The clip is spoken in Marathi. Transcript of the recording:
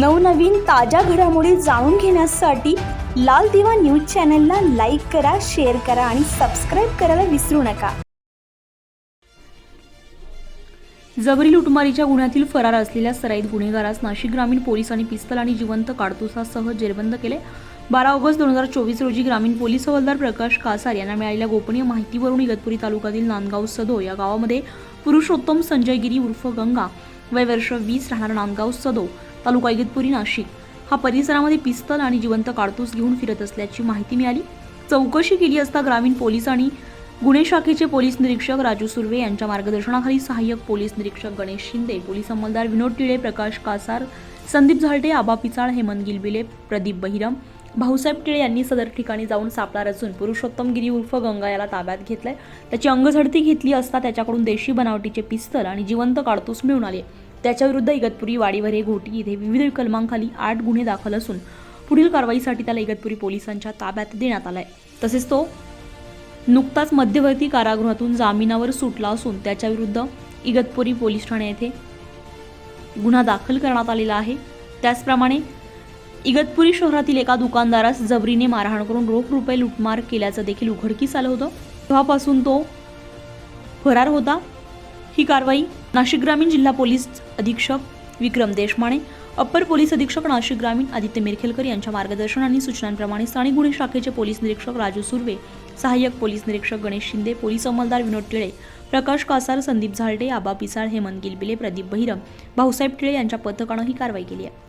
नवनवीन ताज्या घडामोडी जाणून घेण्यासाठी लाल दिवा न्यूज चॅनलला लाईक करा शेअर करा आणि सबस्क्राईब करायला विसरू नका. जबरी लुटमारीच्या गुन्ह्यातील फरार असलेल्या सराईत गुन्हेगारास नाशिक ग्रामीण पोलिसांनी पिस्तल आणि जिवंत काडतुसासह जेरबंद केले. बारा ऑगस्ट दोन हजार चोवीस रोजी ग्रामीण पोलीस हवालदार प्रकाश कासार यांना मिळालेल्या गोपनीय माहितीवरून इगतपुरी तालुक्यातील नांदगाव सदो या गावामध्ये पुरुषोत्तम संजय गिरी उर्फ गंगा वय वर्ष वीस राहणार नांदगाव सदो तालुका इगतपुरी नाशिक. हा परिसरामध्ये पिस्तल आणि जिवंत काडतूस घेऊन फिरत असल्याची माहिती मिळाली. चौकशी केली असता ग्रामीण पोलीस आणि गुन्हे शाखेचे पोलीस निरीक्षक राजू सुर्वे यांच्या मार्गदर्शनाखाली सहाय्यक पोलीस निरीक्षक गणेश शिंदे पोलीस अंमलदार विनोद टिळे प्रकाश कासार संदीप झालटे आबा पिचाळ हेमंत गिलबिले प्रदीप बहिरम भाऊसाहेब टिळे यांनी सदर ठिकाणी जाऊन सापळा रचून पुरुषोत्तम गिरी उर्फ गंगा याला ताब्यात घेतलाय. त्याची अंगझडती घेतली असता त्याच्याकडून देशी बनावटीचे पिस्तल आणि जिवंत काडतूस मिळून आले. त्याच्याविरुद्ध इगतपुरी वाडीवरे घोटी इथे विविध कलमांखाली आठ गुन्हे दाखल असून पुढील कारवाईसाठी त्याला इगतपुरी पोलिसांच्या ताब्यात देण्यात आलाय. तसेच तो नुकताच मध्यवर्ती कारागृहातून जामिनावर सुटला असून त्याच्याविरुद्ध इगतपुरी पोलीस ठाणे येथे गुन्हा दाखल करण्यात आलेला आहे. त्याचप्रमाणे इगतपुरी शहरातील एका दुकानदारास जबरीने मारहाण करून रोख रुपये लुटमार केल्याचं देखील उघडकीस आलं होतं. तेव्हापासून तो फरार होता. ही कारवाई नाशिक ग्रामीण जिल्हा पोलीस अधीक्षक विक्रम देशमाने अप्पर पोलीस अधीक्षक नाशिक ग्रामीण आदित्य मिरखेलकर यांच्या मार्गदर्शन आणि सूचनांप्रमाणे स्थानिक गुन्हे शाखेचे पोलीस निरीक्षक राजू सुर्वे सहाय्यक पोलीस निरीक्षक गणेश शिंदे पोलीस अंमलदार विनोद टिळे प्रकाश कासार संदीप झालटे आबा पिसाळ हेमंत गिलबिले प्रदीप बहिरम भाऊसाहेब टिळे यांच्या पथकानं ही कारवाई केली आहे.